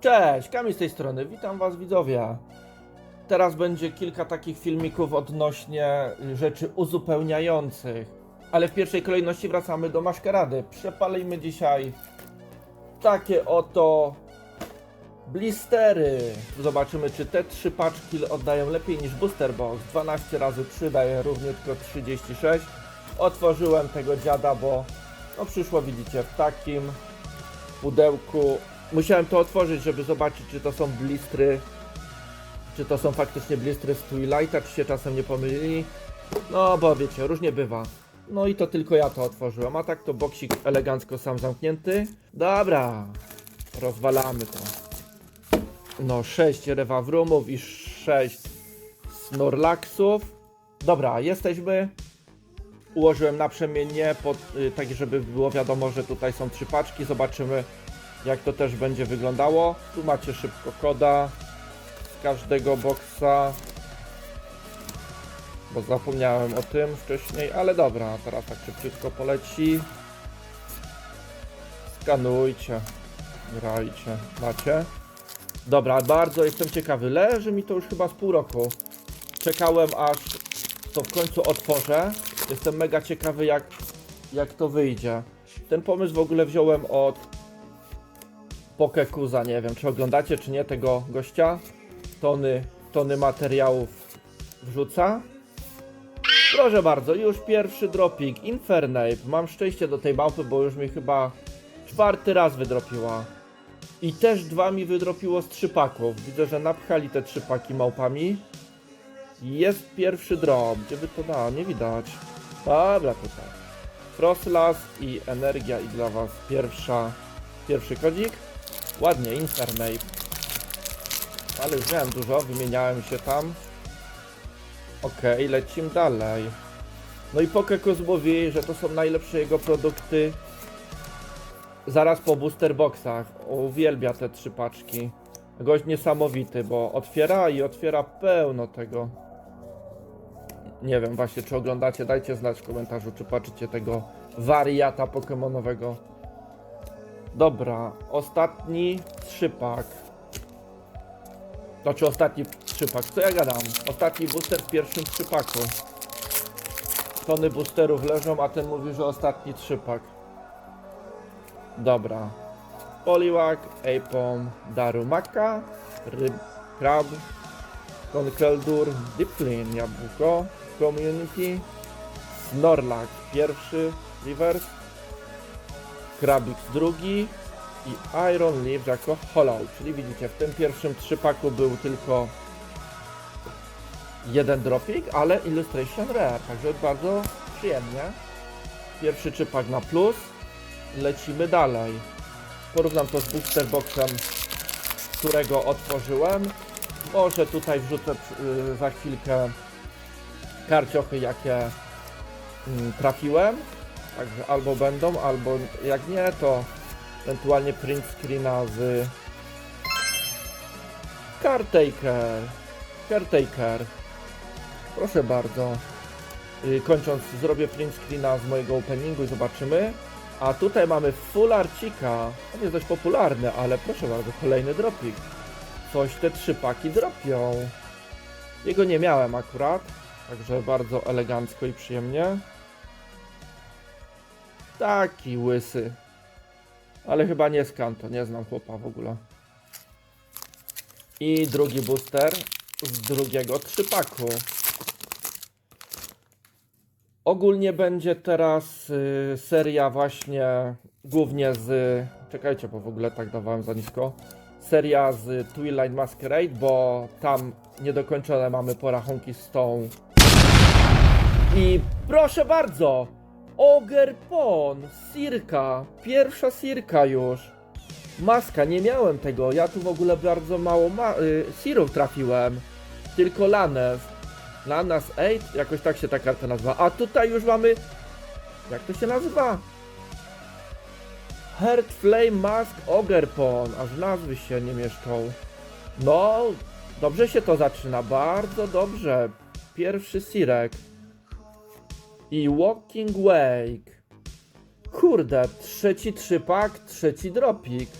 Cześć, Kamil z tej strony, witam was widzowie. Teraz będzie kilka takich filmików odnośnie rzeczy uzupełniających. Ale w pierwszej kolejności wracamy do maszkarady. Przepalimy dzisiaj takie oto blistery. Zobaczymy, czy te trzy paczki oddają lepiej niż booster box. 12 razy 3 daje równiutko 36. Otworzyłem tego dziada, bo no przyszło, widzicie, w takim pudełku. Musiałem to otworzyć, żeby zobaczyć, czy to są blistry, czy to są faktycznie blistry z Twilighta, czy się czasem nie pomylili. No, bo wiecie, różnie bywa. No i to tylko ja to otworzyłem, a tak to boksik elegancko sam zamknięty. Dobra, rozwalamy to. No, 6 rewawrumów i 6 snorlaxów. Dobra, jesteśmy. Ułożyłem naprzemiennie, pod, y, tak żeby było wiadomo, że tutaj są trzy paczki. Zobaczymy, jak to też będzie wyglądało. Tu macie szybko koda z każdego boksa. Bo zapomniałem o tym wcześniej, ale dobra, teraz tak szybciutko poleci. Skanujcie, grajcie, macie. Dobra, bardzo jestem ciekawy. Leży mi to już chyba z pół roku. Czekałem aż to w końcu otworzę. Jestem mega ciekawy jak, jak to wyjdzie. Ten pomysł w ogóle wziąłem od Pokekuza, nie wiem czy oglądacie czy nie tego gościa. Tony, tony materiałów wrzuca. Proszę bardzo, już pierwszy dropik, Infernape. Mam szczęście do tej małpy, bo już mi chyba czwarty raz wydropiła. I też dwa mi wydropiło z trzypaków. Widzę, że napchali te trzypaki małpami. Jest pierwszy drop. Gdzie by to dało? Nie widać. Dobra, tutaj. Frostlas i energia i dla was pierwsza, pierwszy kodzik. Ładnie, Infernape. Ale miałem dużo, wymieniałem się tam. Okej, lecimy dalej. No i Pokekus mówi, że to są najlepsze jego produkty zaraz po booster boxach. Uwielbia te trzy paczki. Gość niesamowity, bo otwiera i otwiera pełno tego. Nie wiem właśnie, czy oglądacie, dajcie znać w komentarzu, czy patrzycie tego wariata pokemonowego. Dobra, ostatni trzypak. Znaczy ostatni trzypak, co ja gadam? Ostatni booster w pierwszym trzypaku. Tony boosterów leżą, a ten mówi, że ostatni trzypak. Dobra. Poliwag, Apom, Darumaka, Ryb, Krab, Conkeldurr, Dipplin, Jabłko, Community, Snorlax pierwszy, Reverse, Krabix drugi i Iron Leaf jako Hollow. Czyli widzicie, w tym pierwszym trzypaku był tylko jeden dropik, ale Illustration Rare, także bardzo przyjemnie. Pierwszy trzypak na plus. Lecimy dalej. Porównam to z booster boxem, którego otworzyłem. Może tutaj wrzucę y, za chwilkę karciochy, jakie mm, trafiłem. Także albo będą, albo jak nie, to ewentualnie print screena z Caretaker. Caretaker. Proszę bardzo. Y, Kończąc, zrobię print screena z mojego openingu i zobaczymy. A tutaj mamy full arcika. On jest dość popularny, ale proszę bardzo, kolejny dropik. Coś te trzy paki dropią. Jego nie miałem akurat, także bardzo elegancko i przyjemnie. Taki łysy. Ale chyba nie z Kanto, nie znam chłopa w ogóle. I drugi booster z drugiego trzypaku. Ogólnie będzie teraz y, seria właśnie głównie z... Czekajcie, bo w ogóle tak dawałem za nisko. Seria z Twilight Masquerade, bo tam niedokończone mamy porachunki z tą... I proszę bardzo! Ogerpon! Sirka! Pierwsza Sirka już! Maska, nie miałem tego. Ja tu w ogóle bardzo mało ma- y, sirów trafiłem. Tylko Lanes. Lanas 8? Jakoś tak się ta karta nazywa. A tutaj już mamy... Jak to się nazywa? Heart Flame Mask Ogerpon. Aż nazwy się nie mieszczą. No, dobrze się to zaczyna. Bardzo dobrze. Pierwszy Sirek. I Walking Wake. Kurde, trzeci trzypak, trzeci dropik.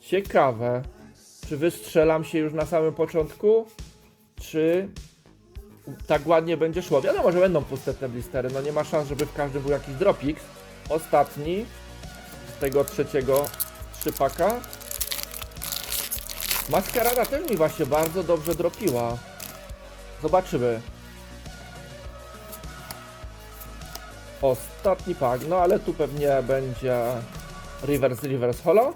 Ciekawe. Czy wystrzelam się już na samym początku? Czy tak ładnie będzie szło? Wiadomo, że będą puste te blistery. No nie ma szans, żeby w każdym był jakiś dropix. Ostatni z tego trzeciego trzypaka. Maskarada też mi właśnie bardzo dobrze dropiła. Zobaczymy. Ostatni pak, no ale tu pewnie będzie reverse reverse holo.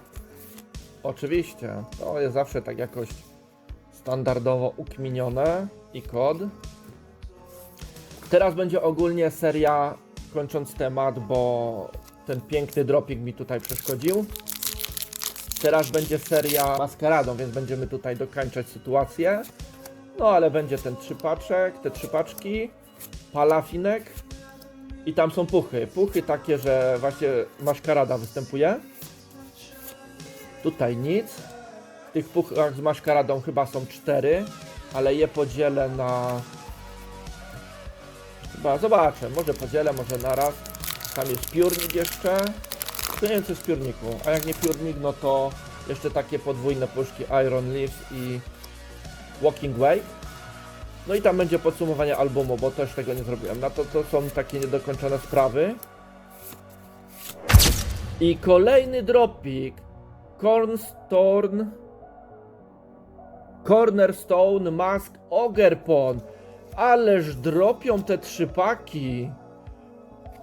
Oczywiście, to jest zawsze tak jakoś standardowo ukminione i kod. Teraz będzie ogólnie seria, kończąc temat, bo ten piękny dropik mi tutaj przeszkodził. Teraz będzie seria maskaradą, więc będziemy tutaj dokończać sytuację. No ale będzie ten trzypaczek, te trzypaczki, palafinek i tam są puchy. Puchy takie, że właśnie maszkarada występuje. Tutaj nic. W tych puchach z maszkaradą chyba są cztery, ale je podzielę na... Chyba zobaczę, może podzielę, może naraz. Tam jest piórnik jeszcze. To nie wiem co jest piórniku, a jak nie piórnik, no to jeszcze takie podwójne puszki Iron Leaves i Walking Way. No i tam będzie podsumowanie albumu, bo też tego nie zrobiłem. Na to, to są takie niedokończone sprawy. I kolejny dropik. Cornstorn. Cornerstone Mask Ogerpon. Ależ dropią te trzy paki.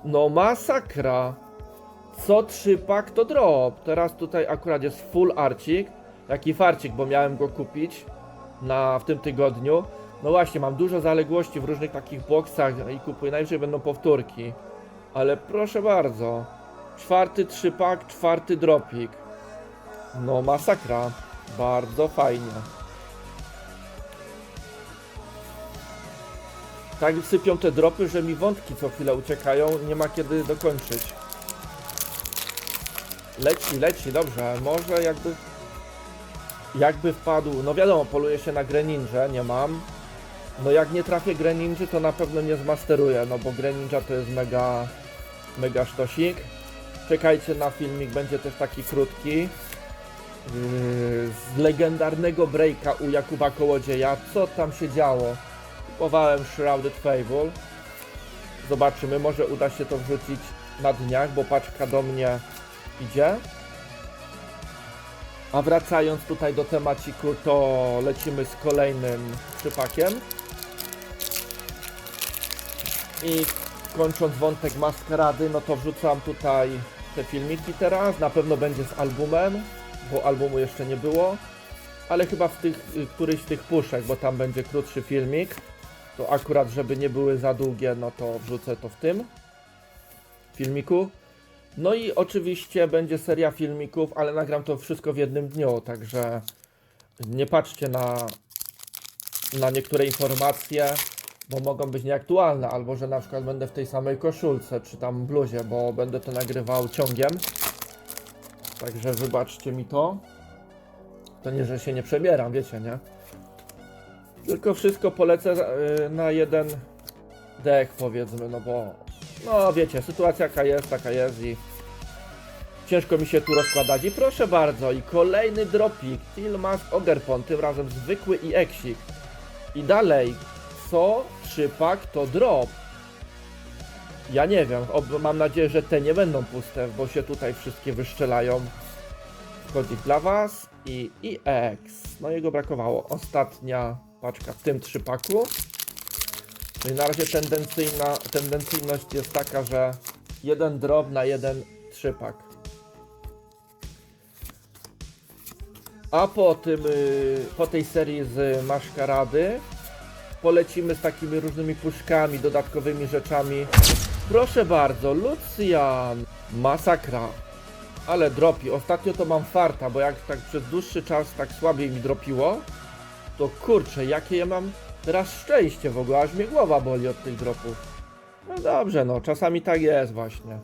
No masakra. Co trzy pak to drop. Teraz tutaj akurat jest full arcik. Jaki farcik, bo miałem go kupić na, w tym tygodniu. No właśnie, mam dużo zaległości w różnych takich boksach i kupuję. Najwyżej będą powtórki. Ale proszę bardzo. Czwarty trzypak, czwarty dropik. No masakra. Bardzo fajnie. Tak sypią te dropy, że mi wątki co chwilę uciekają. Nie ma kiedy dokończyć. Leci, leci, dobrze. Może jakby... Jakby wpadł... No wiadomo, poluje się na Greninja, nie mam. No jak nie trafię Greninja, to na pewno nie zmasteruję, no bo Greninja to jest mega... Mega sztosik. Czekajcie na filmik, będzie też taki krótki. Yy, z legendarnego breaka u Jakuba Kołodzieja. Co tam się działo? Kupowałem Shrouded Fable. Zobaczymy, może uda się to wrzucić na dniach, bo paczka do mnie idzie. A wracając tutaj do temaciku, to lecimy z kolejnym przypakiem. I kończąc wątek maskarady, no to wrzucam tutaj te filmiki teraz. Na pewno będzie z albumem, bo albumu jeszcze nie było. Ale chyba w tych, y, któryś z tych puszek, bo tam będzie krótszy filmik. To akurat, żeby nie były za długie, no to wrzucę to w tym filmiku. No i oczywiście będzie seria filmików, ale nagram to wszystko w jednym dniu, także nie patrzcie na, na niektóre informacje, bo mogą być nieaktualne, albo że na przykład będę w tej samej koszulce, czy tam bluzie, bo będę to nagrywał ciągiem. Także wybaczcie mi to. To nie, że się nie przebieram, wiecie, nie? Tylko wszystko polecę y, na jeden dech, powiedzmy, no bo no wiecie, sytuacja jaka jest, taka jest i ciężko mi się tu rozkładać. I proszę bardzo, i kolejny dropik, Tilmask Ogerpon, tym razem zwykły i eksik. I dalej, co trzypak to drop. Ja nie wiem, mam nadzieję, że te nie będą puste, bo się tutaj wszystkie wyszczelają. Kodzik dla Was i EX. No jego brakowało. Ostatnia paczka w tym trzypaku. Czyli na razie tendencyjna, tendencyjność jest taka, że jeden drop na jeden trzypak. A po tym, y, po tej serii z maszkarady polecimy z takimi różnymi puszkami, dodatkowymi rzeczami. Proszę bardzo, Lucian! Masakra. Ale dropi. Ostatnio to mam farta, bo jak tak przez dłuższy czas tak słabiej mi dropiło, to kurczę, jakie ja mam teraz szczęście w ogóle, aż mnie głowa boli od tych dropów. No dobrze, no, czasami tak jest właśnie.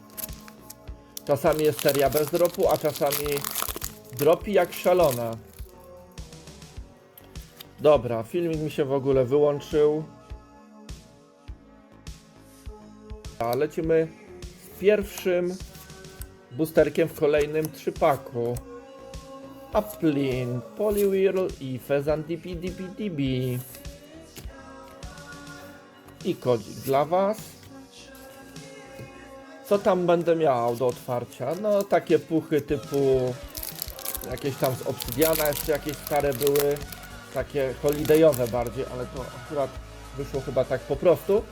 Czasami jest seria bez dropu, a czasami dropi jak szalona. Dobra, filmik mi się w ogóle wyłączył. A lecimy z pierwszym boosterkiem w kolejnym trzypaku. Uplin, Poliwhirl i Fezan DP. I kodzik dla Was. Co tam będę miał do otwarcia? No takie puchy typu jakieś tam z obsydiana, jeszcze jakieś stare były, takie holidayowe bardziej, ale to akurat wyszło chyba tak po prostu.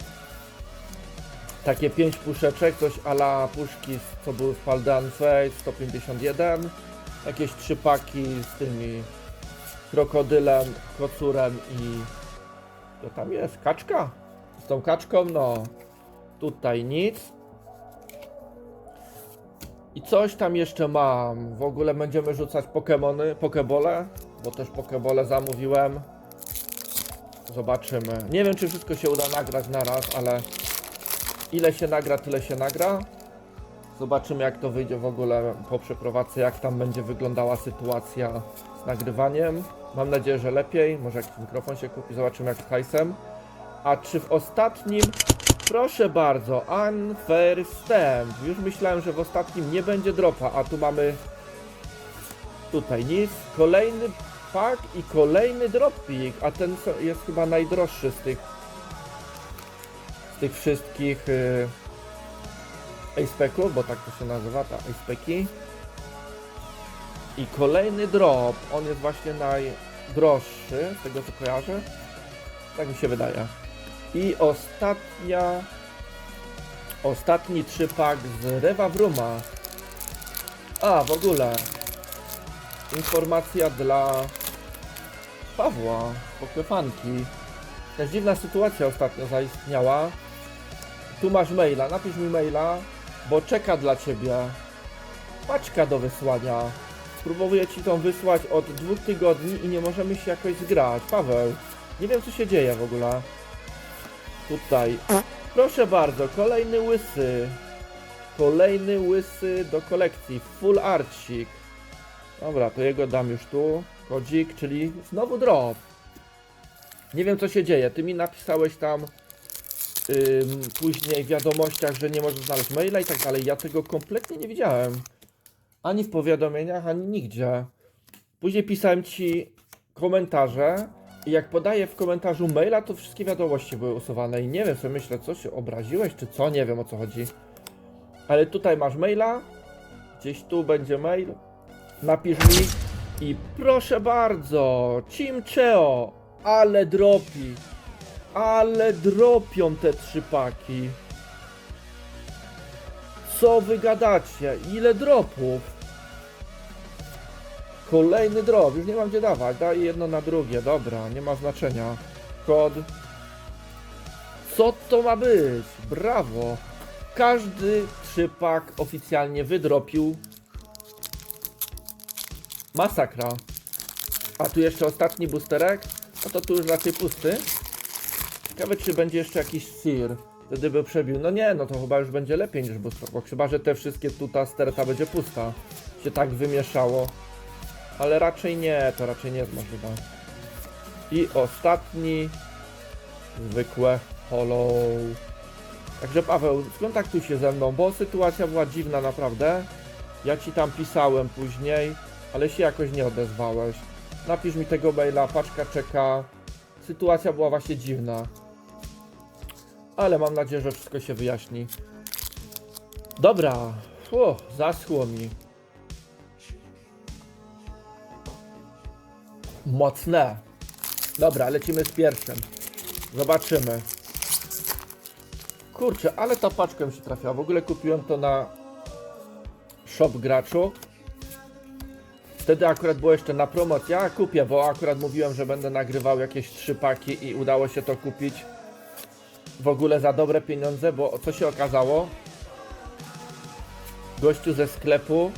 Takie 5 puszeczek, coś ala puszki, co były w Paldan Face 151. Jakieś trzy paki z tymi krokodylem, kocurem i... Co tam jest? Kaczka? Z tą kaczką? No. Tutaj nic. I coś tam jeszcze mam. W ogóle będziemy rzucać Pokemony, Pokebole, bo też Pokebole zamówiłem. Zobaczymy. Nie wiem, czy wszystko się uda nagrać naraz, ale ile się nagra, tyle się nagra. Zobaczymy, jak to wyjdzie w ogóle po przeprowadzce, jak tam będzie wyglądała sytuacja z nagrywaniem. Mam nadzieję, że lepiej. Może jakiś mikrofon się kupi, zobaczymy jak z hajsem. A czy w ostatnim Proszę bardzo, unfair wstęp. Już myślałem, że w ostatnim nie będzie dropa, a tu mamy tutaj nic. Kolejny pak i kolejny dropik, a ten jest chyba najdroższy z tych z tych wszystkich yy, bo tak to się nazywa, ta Acepeki. I kolejny drop, on jest właśnie najdroższy, z tego co kojarzę. Tak mi się wydaje. I ostatnia. Ostatni trzypak z Rewavruma. A, w ogóle. Informacja dla Pawła, poklefanki. Też dziwna sytuacja ostatnio zaistniała. Tu masz maila, napisz mi maila, bo czeka dla ciebie paczka do wysłania. Próbuję ci tą wysłać od dwóch tygodni i nie możemy się jakoś zgrać. Paweł, nie wiem co się dzieje w ogóle. Tutaj. Proszę bardzo, kolejny łysy. Kolejny łysy do kolekcji. Full arcik. Dobra, to jego dam już tu. Czyli znowu drop. Nie wiem co się dzieje. Ty mi napisałeś tam później w wiadomościach, że nie możesz znaleźć maila i tak dalej. Ja tego kompletnie nie widziałem. Ani w powiadomieniach, ani nigdzie. Później pisałem ci komentarze i jak podaję w komentarzu maila, to wszystkie wiadomości były usuwane i nie wiem, co myślę, co się obraziłeś, czy co, nie wiem o co chodzi. Ale tutaj masz maila, gdzieś tu będzie mail, napisz mi i proszę bardzo, Chimcheo, ale dropi, ale dropią te trzy paki. Co wy gadacie? Ile dropów? Kolejny drop, już nie mam gdzie dawać. Daj jedno na drugie, dobra, nie ma znaczenia. Kod. Co to ma być? Brawo! Każdy trzypak oficjalnie wydropił. Masakra. A tu jeszcze ostatni boosterek. No to tu już raczej pusty. Ciekawe, czy będzie jeszcze jakiś sir. Wtedy by przebił. No nie, no to chyba już będzie lepiej niż booster box. Chyba, że te wszystkie tuta sterta będzie pusta. Się tak wymieszało. Ale raczej nie, to raczej nie jest możliwe. I ostatni. Zwykłe hollow. Także Paweł, skontaktuj się ze mną, bo sytuacja była dziwna naprawdę. Ja ci tam pisałem później, ale się jakoś nie odezwałeś. Napisz mi tego maila, paczka czeka. Sytuacja była właśnie dziwna. Ale mam nadzieję, że wszystko się wyjaśni. Dobra, Fu, zaschło mi. Mocne. Dobra, lecimy z pierwszym. Zobaczymy. Kurczę, ale ta paczka mi się trafiła. W ogóle kupiłem to na shop graczu. Wtedy akurat było jeszcze na promocji. Ja kupię, bo akurat mówiłem, że będę nagrywał jakieś trzy paki i udało się to kupić w ogóle za dobre pieniądze, bo co się okazało? Gościu ze sklepu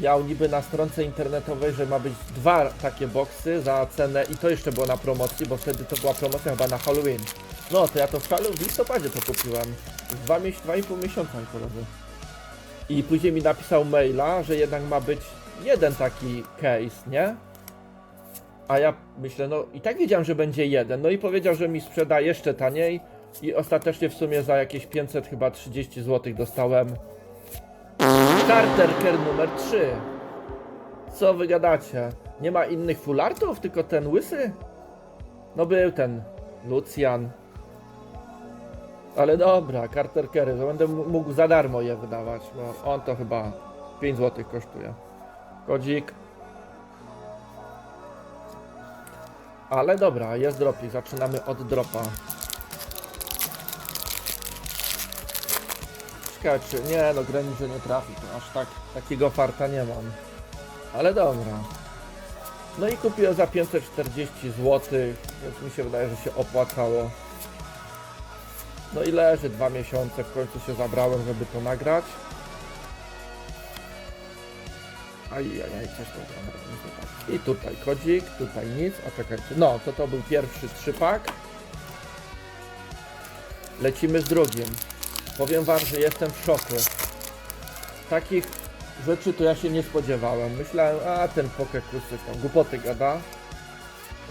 miał niby na stronce internetowej, że ma być dwa takie boksy za cenę i to jeszcze było na promocji, bo wtedy to była promocja chyba na Halloween. No to ja to w, w listopadzie to kupiłem. Dwa, dwa i pół miesiąca mi. I później mi napisał maila, że jednak ma być jeden taki case, nie? A ja myślę, no i tak wiedziałem, że będzie jeden. No i powiedział, że mi sprzeda jeszcze taniej. I ostatecznie w sumie za jakieś 500 chyba 30 zł dostałem Starter Care numer 3. Co wy gadacie? Nie ma innych fulartów, tylko ten łysy? No był ten Lucian. Ale dobra, Carter Kerry, będę mógł za darmo je wydawać, bo on to chyba 5 zł kosztuje. Kodzik. Ale dobra, jest dropik, zaczynamy od dropa. Czy... Nie no, Granger nie trafi, to aż tak, takiego farta nie mam. Ale dobra. No i kupiłem za 540 zł, więc mi się wydaje, że się opłacało. No i leży dwa miesiące, w końcu się zabrałem, żeby to nagrać. Ajajaj, coś. I tutaj kodzik, tutaj nic, a czekajcie, no to to był pierwszy trzypak. Lecimy z drugim. Powiem wam, że jestem w szoku. Takich rzeczy to ja się nie spodziewałem. Myślałem, a ten pokekus coś tam głupoty gada,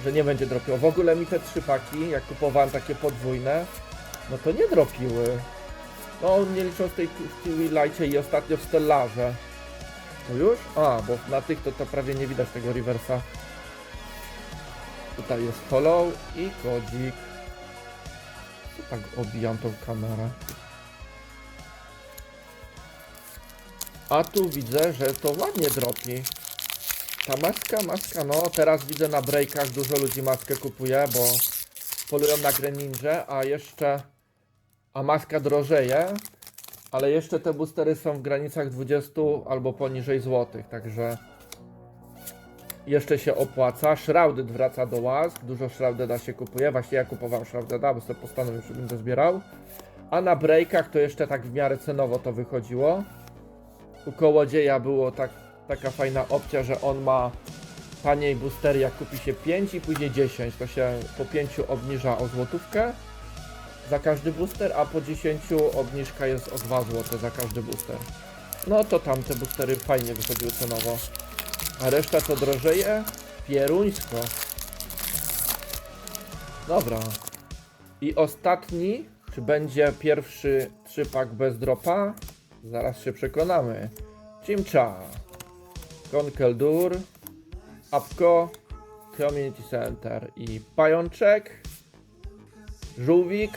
że nie będzie dropiło. W ogóle mi te trzy paki, jak kupowałem takie podwójne, no to nie dropiły. No nie licząc tej Lightie i ostatnio w Stellarze. To już? A, bo na tych to, to prawie nie widać tego reversa. Tutaj jest follow i kodzik. Co tak obijam tą kamerę? A tu widzę, że to ładnie dropi. Ta maska, maska, no teraz widzę na breakach dużo ludzi maskę kupuje, bo polują na Greninja, a jeszcze a maska drożeje, ale jeszcze te boostery są w granicach 20 albo poniżej złotych, także jeszcze się opłaca. Shrouded wraca do łask, dużo Shroudeda się kupuje, właśnie ja kupowałem Shroudeda, bo sobie postanowiłem, że będę zbierał. A na breakach to jeszcze tak w miarę cenowo to wychodziło. U Kołodzieja było tak, taka fajna opcja, że on ma taniej boostery, jak kupi się 5 i później 10, to się po 5 obniża o złotówkę za każdy booster, a po 10 obniżka jest o 2 zł za każdy booster. No to tam te boostery fajnie wychodziły cenowo. A reszta co drożeje? Pieruńsko. Dobra. I ostatni, czy będzie pierwszy trzypak bez dropa? Zaraz się przekonamy. Chimcha, Konkeldur, Apko, Community Center i Pajączek, Żółwik,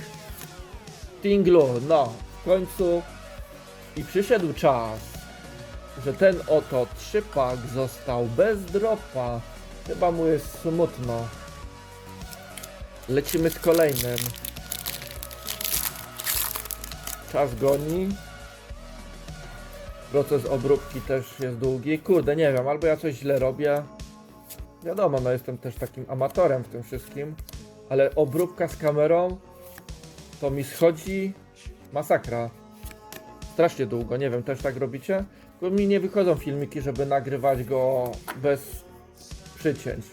Tinglu. No, w końcu i przyszedł czas, że ten oto trzypak został bez dropa. Chyba mu jest smutno. Lecimy z kolejnym. Czas goni. Proces obróbki też jest długi. Kurde, nie wiem, albo ja coś źle robię. Wiadomo, no jestem też takim amatorem w tym wszystkim. Ale obróbka z kamerą to mi schodzi masakra. Strasznie długo, nie wiem, też tak robicie? Bo mi nie wychodzą filmiki, żeby nagrywać go bez przycięć.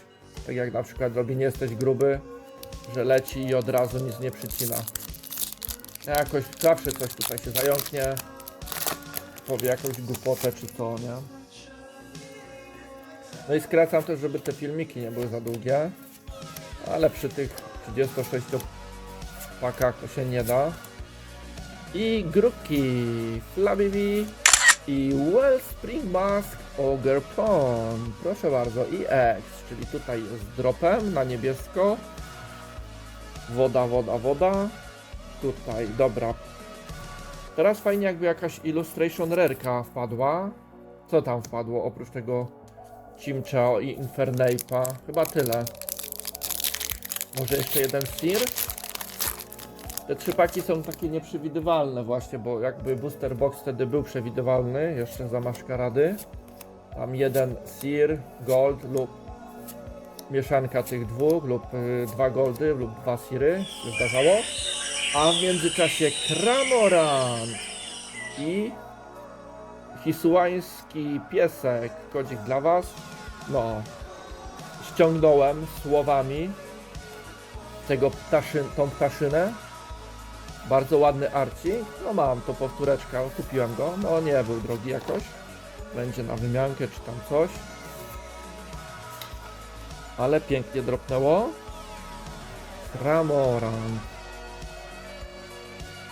Tak jak na przykład robi nie jesteś gruby, że leci i od razu nic nie przycina. Jakoś zawsze coś tutaj się zająknie, powie jakąś głupotę czy co, nie? No i skracam też, żeby te filmiki nie były za długie, ale przy tych 36 pakach to się nie da. I grupki Flabibi i Wellspring Mask Ogre Pond. Proszę bardzo, i X, czyli tutaj z dropem na niebiesko. Woda, woda, woda. Tutaj, dobra. Teraz fajnie jakby jakaś illustration rareka wpadła. Co tam wpadło oprócz tego Chimchao i Infernape'a? Chyba tyle. Może jeszcze jeden Sear? Te trzy paki są takie nieprzewidywalne właśnie, bo jakby booster box wtedy był przewidywalny, jeszcze za maszkarady. Tam jeden Sear, Gold lub mieszanka tych dwóch, lub y, dwa Goldy, lub dwa Seary się zdarzało. A w międzyczasie Kramoran i hisuański piesek, kodzik dla was. No, ściągnąłem słowami tego ptaszyn, tą ptaszynę. Bardzo ładny arcik. No mam to powtóreczka, kupiłem go. No nie był drogi jakoś. Będzie na wymiankę czy tam coś. Ale pięknie dropnęło. Ramoran.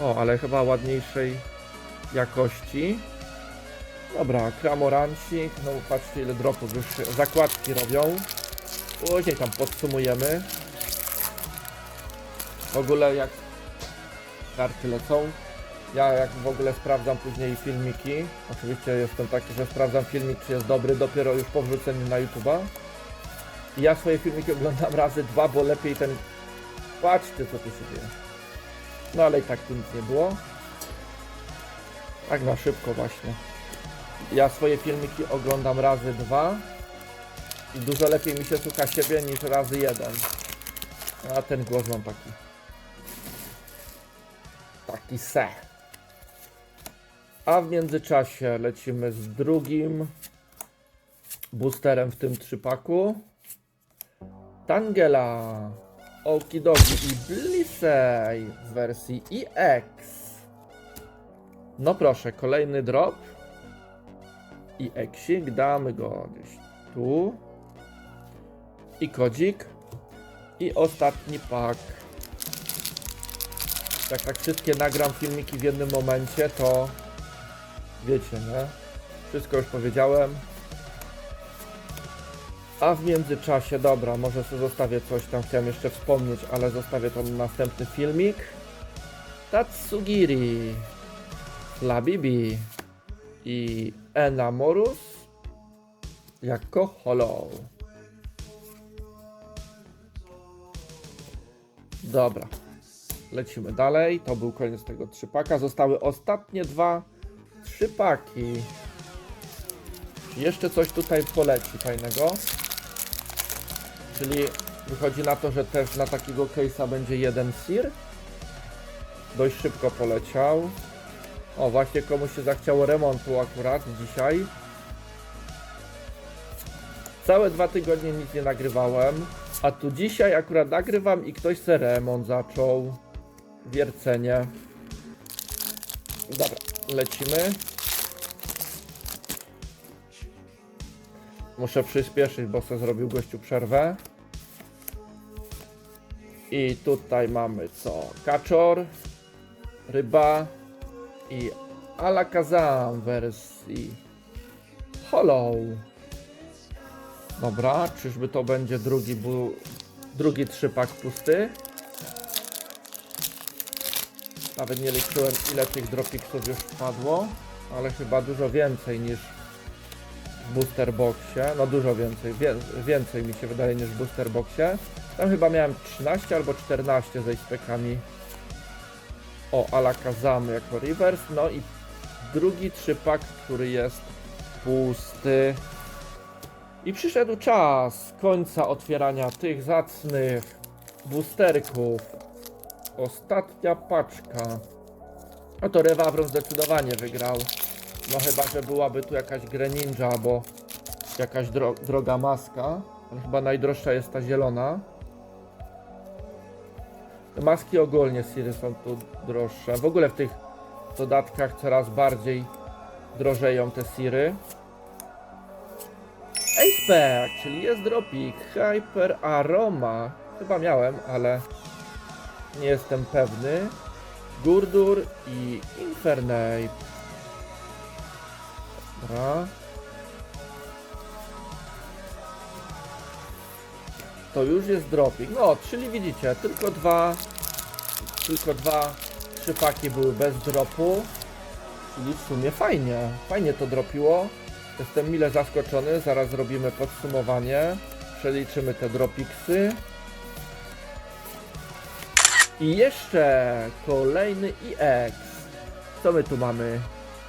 O, ale chyba ładniejszej jakości. Dobra, kramorancik. No patrzcie ile dropów już zakładki robią. Później tam podsumujemy. W ogóle jak karty lecą. Ja jak w ogóle sprawdzam później filmiki. Oczywiście jestem taki, że sprawdzam filmik, czy jest dobry dopiero już po wrzuceniu na YouTube'a. I ja swoje filmiki oglądam razy dwa, bo lepiej ten... Patrzcie co tu się dzieje. No ale i tak tu nic nie było. Tak na szybko właśnie. Ja swoje filmiki oglądam razy dwa. I dużo lepiej mi się słucha siebie niż razy jeden. A ten głos mam taki. Taki se. A w międzyczasie lecimy z drugim boosterem w tym trzypaku. Tangela, Okidogi i Blissey w wersji EX. No proszę, kolejny drop. I eksik, damy go gdzieś tu. I kodzik. I ostatni pak. Jak tak wszystkie nagram filmiki w jednym momencie, to wiecie, nie? Wszystko już powiedziałem. A w międzyczasie, dobra, może sobie zostawię coś tam, chciałem jeszcze wspomnieć, ale zostawię to na następny filmik. Tatsugiri, Labibi i Enamorus jako Hollow. Dobra, lecimy dalej. To był koniec tego trzypaka. Zostały ostatnie dwa trzypaki. Jeszcze coś tutaj poleci fajnego. Czyli wychodzi na to, że też na takiego case'a będzie jeden sir. Dość szybko poleciał. O, właśnie komuś się zachciało remontu akurat dzisiaj. Całe dwa tygodnie nic nie nagrywałem. A tu dzisiaj akurat nagrywam i ktoś se remont zaczął. Wiercenie. Dobra, lecimy. Muszę przyspieszyć, bo se zrobił gościu przerwę. I tutaj mamy co? Kaczor, ryba i Alakazam wersji Hollow. Dobra, czyżby to będzie drugi, bu drugi trzypak pusty? Nawet nie liczyłem ile tych dropiksów już wpadło, ale chyba dużo więcej niż w booster boxie. No dużo więcej, wie więcej mi się wydaje niż w booster boxie. Tam chyba miałem 13 albo 14 ze spekami. O, Alakazamy jako reverse. No i drugi trzypak, który jest pusty. I przyszedł czas końca otwierania tych zacnych boosterków. Ostatnia paczka. No to Rewawron zdecydowanie wygrał. No chyba, że byłaby tu jakaś Greninja albo jakaś dro droga maska. Ale chyba najdroższa jest ta zielona. Maski ogólnie Siry są tu droższe. W ogóle w tych dodatkach coraz bardziej drożeją te Siry. Acepack, czyli jest dropik. Hyper Aroma. Chyba miałem, ale nie jestem pewny. Gurdur i Infernape. Dobra. To już jest dropik. No, czyli widzicie, tylko dwa, tylko dwa trzypaki były bez dropu. Czyli w sumie fajnie, fajnie to dropiło. Jestem mile zaskoczony, zaraz zrobimy podsumowanie. Przeliczymy te dropiksy. I jeszcze kolejny EX. Co my tu mamy?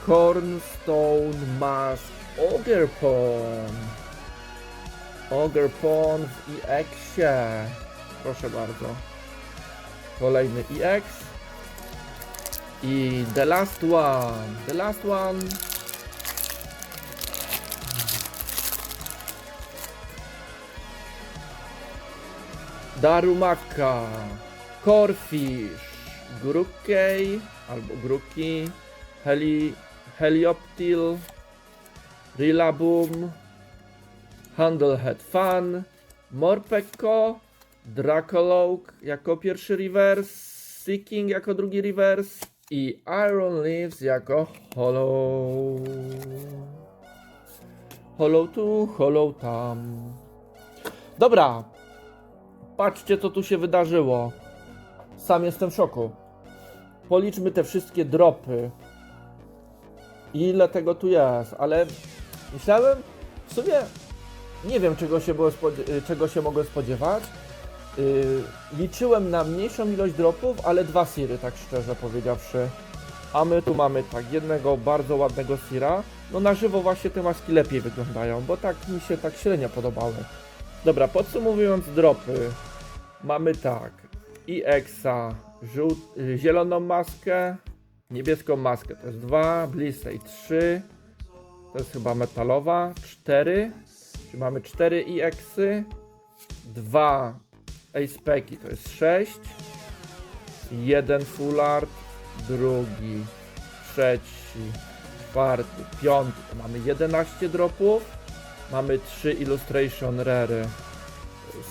Cornstone Mask Ogerpon. Ogerpon w EX-ie. Proszę bardzo. Kolejny EX. I the last one. The last one. Darumaka, Corfish, Grukey albo Gruki, Heli, Helioptil, Rillaboom, Handlehead Fun, Morpeko, Dracoloak jako pierwszy reverse, Seeking jako drugi reverse i Iron Leaves jako hollow. Hollow tu, hollow tam. Dobra. Patrzcie, co tu się wydarzyło. Sam jestem w szoku. Policzmy te wszystkie dropy. Ile tego tu jest, ale myślałem w sumie nie wiem czego się, było y, czego się mogłem spodziewać. Yy, liczyłem na mniejszą ilość dropów, ale dwa siry, tak szczerze powiedziawszy. A my tu mamy tak, jednego bardzo ładnego sira. No na żywo właśnie te maski lepiej wyglądają, bo tak mi się tak średnio podobały. Dobra, podsumowując dropy. Mamy tak. I Exa, y, zieloną maskę, niebieską maskę, to jest 2, Blisej 3, to jest chyba metalowa, 4, czyli mamy 4 i Exy, 2 Ace Peki to jest 6, jeden Full Art, drugi, trzeci, czwarty, piąty, to mamy 11 dropów, mamy 3 Illustration jest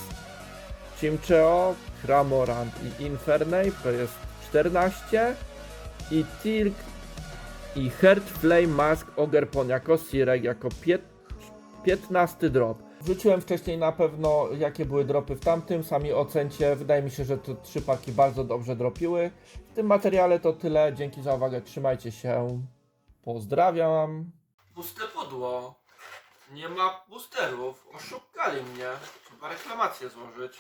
Chimcheo, Cramorant i Infernape to jest 14 i Tilk i Heart Flame Mask Ogerpon jako Sirek jako pię- 15 drop. Wrzuciłem wcześniej na pewno jakie były dropy w tamtym, sami ocencie. Wydaje mi się, że te trzy paki bardzo dobrze dropiły. W tym materiale to tyle. Dzięki za uwagę, trzymajcie się. Pozdrawiam. Puste pudło. Nie ma boosterów. Oszukali mnie. Trzeba reklamację złożyć.